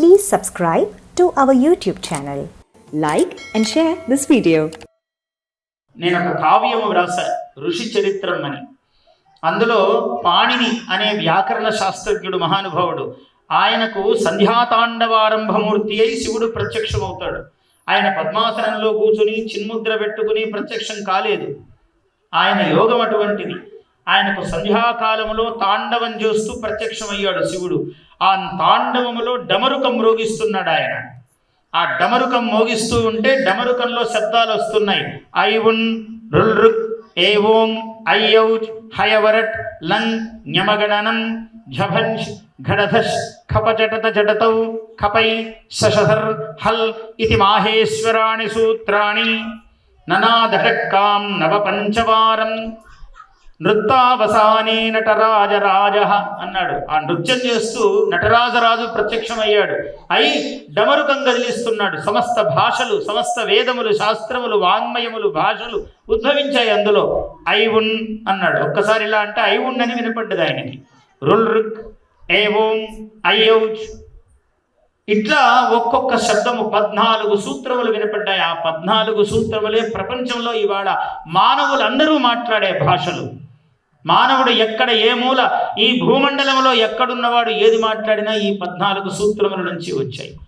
Please subscribe to our YouTube channel. Like and share this video. నేను ఒక కావ్యము వ్రాసా ఋషి చరిత్రం అని. అందులో పాణిని అనే వ్యాకరణ శాస్త్రజ్ఞుడు మహానుభావుడు ఆయనకు సంధ్యాతాండవారంభమూర్తి అయి శివుడు ప్రత్యక్షమవుతాడు. ఆయన పద్మాసనంలో కూర్చుని చిన్ముద్ర పెట్టుకుని ప్రత్యక్షం కాలేదు. ఆయన యోగం అటువంటిది. ఆయనకు సంధ్యాకాలంలో తాండవం చేస్తూ ప్రత్యక్షమయ్యాడు శివుడు. ఆ తాండవములో డమరుకం మ్రోగిస్తున్నాడు ఆయన. ఆ డమరుకం మోగిస్తూ ఉంటే డమరుకంలో శబ్దాలు వస్తున్నాయి. ఐవున్ రుల్రుక్ ఏవోం ఐయౌజ్ హయవరట్ లంగ్ న్యమగణనం ఝభంష్ ఘడధష్ ఖపజటత జటతౌ ఖపై శశధర్ హల్ ఇది మాహేశ్వరాణి సూత్రాణి. ననాదహక్కాం నవ పంచవారం నృత్తావసానే నటరాజరాజ అన్నాడు. ఆ నృత్యం చేస్తూ నటరాజరాజు ప్రత్యక్షమయ్యాడు. అయి డమరుకం కదిలిస్తున్నాడు సమస్త భాషలు సమస్త వేదములు శాస్త్రములు వాంగ్మయములు భాషలు ఉద్భవించాయి అందులో. ఐవున్ అన్నాడు. ఒక్కసారి ఇలా అంటే ఐవున్ అని వినపడ్డది ఆయనకి. ఏ ఓం అయ్యౌచ్ ఇట్లా ఒక్కొక్క శబ్దము పద్నాలుగు సూత్రములు వినపడ్డాయి. ఆ పద్నాలుగు సూత్రములే ప్రపంచంలో ఇవాళ మానవులందరూ మాట్లాడే భాషలు. మానవుడు ఎక్కడ ఏ మూల ఈ భూమండలంలో ఎక్కడున్నవాడు ఏది మాట్లాడినా ఈ పద్నాలుగు సూత్రముల నుంచి వచ్చాయి.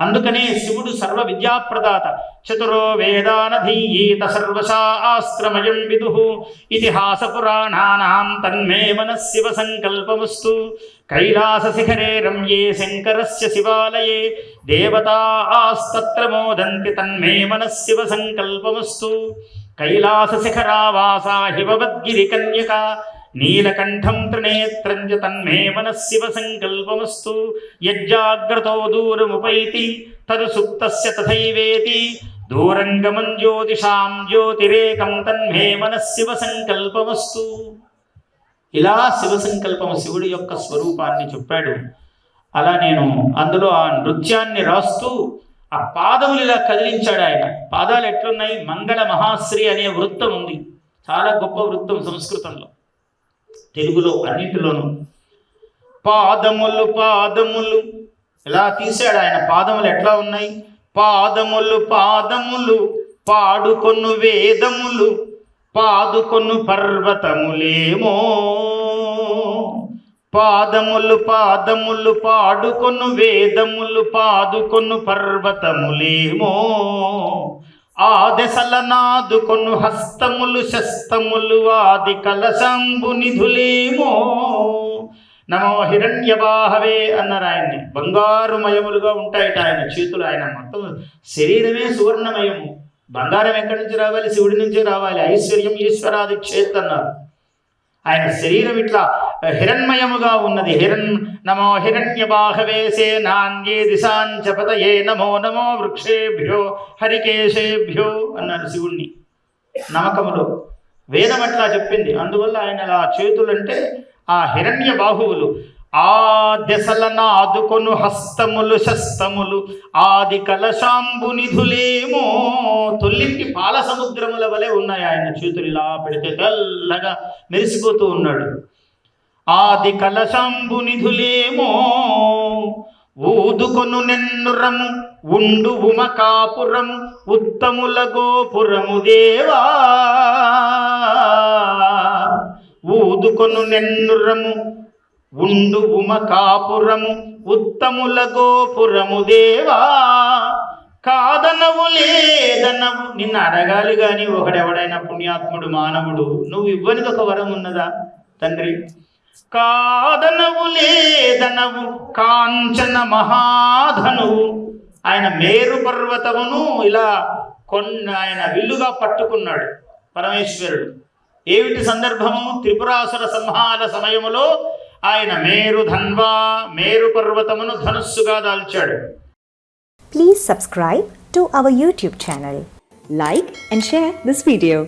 అందుకనే శివుడు సర్వ విద్యాప్రదాత. చతురో వేదానధీయీత సర్వశాస్త్రమయం విదు. ఇతిహాస పురాణానాం తన్మే మనశివ సంకల్పముస్తు. కైలాస శిఖరే రమ్యే శంకరస్య శివాలయే. దేవతాస్తత్ర మోదంతి తన్మే మనశివ సంకల్పముస్తు. కైలాస శిఖరావాసా కన్యక నీలకంఠం త్రినేత్రం తన్మే మనశివ సంకల్పమస్తు యజ్జాగ్రతో దూరముపైతి తదు సుప్తస్య తథైవేతి దూరంగమం జ్యోతిషాం జ్యోతిరేకం తన్మే మనశివ సంకల్పమస్తు. ఇలా శివ సంకల్పం శివుడి యొక్క స్వరూపాన్ని చెప్పాడు. అలా నేను అందులో ఆ నృత్యాన్ని రాస్తూ ఆ పాదములు ఇలా కదిలించాడు ఆయన. పాదాలు ఎట్లున్నాయి? మంగళ మహాశ్రీ అనే వృత్తం ఉంది. చాలా గొప్ప వృత్తం సంస్కృతంలో. తెలుగులో అన్నింటిలోనూ. పాదములు పాదములు. ఇలా తీశాడు ఆయన. పాదములు ఎట్లా ఉన్నాయి? పాదములు పాదములు. పాడుకొను వేదములు. పాదుకొను పర్వతములేమో. పాదములు పాదములు పాడుకొను వేదములు పాదుకొను పర్వతములేమో. ఆ దశల నాదుకొను హస్తములు శస్తములు ఆది కలశంబు నిధులేమో. నమో హిరణ్యవాహవే అన్నారు ఆయన్ని. బంగారుమయములుగా ఉంటాయట ఆయన చేతులు. ఆయన మొత్తం శరీరమే సువర్ణమయము. బంగారం ఎక్కడి నుంచి రావాలి? శివుడి నుంచి రావాలి. ఐశ్వర్యం ఈశ్వరాది క్షేత్ అన్నారు. ఆయన శరీరం ఇట్లా హిరణ్మయముగా ఉన్నది హిరణ్ నమో హిరణ్య బాహవేసే నాన్యే దిశాంచపతయే నమో నమో వృక్షేభ్యో హరికేశేభ్యో అన్నాడు శివుణ్ణి. నమ్మకములో వేదం అట్లా చెప్పింది. అందువల్ల ఆయన అలా చేతులంటే ఆ హిరణ్య బాహువులు ఆ దశలన ఆదుకొను హస్తములు శస్తములు ఆది కలశాంబు నిధులేమో తొల్లింటి పాల సముద్రముల వలె ఉన్నాయి. ఆయన చేతులు ఇలా పెడితే తెల్లగా మెరిసిపోతూ ఉన్నాడు. ఆది కలశంబు నిధులేమో. ఊదుకొను నెన్నురము ఉండు ఉమకాపురము ఉత్తముల గోపురము దేవా. ఊదుకొను నెన్నురము ఉండు ఉమకాపురము ఉత్తముల గోపురము దేవా. కాదనవు లేదనవు నిన్ను అడగాలి కానీ ఒకడెవడైనా పుణ్యాత్ముడు మానవుడు నువ్వు ఇవ్వనిది ఒక వరం ఉన్నదా తండ్రి? కాదనవు లేదనవు కాంచన మహాధనువు. ఆయన మేరు పర్వతమును ఇలా కొన్న ఆయన విల్లుగా పట్టుకున్నాడు పరమేశ్వరుడు. ఏమిటి సందర్భము? త్రిపురాసుర సంహార సమయములో ఆయన మేరు ధన్వా మేరు పర్వతమును ధనుస్సుగా దాల్చాడు. Please subscribe to our YouTube channel like and share this video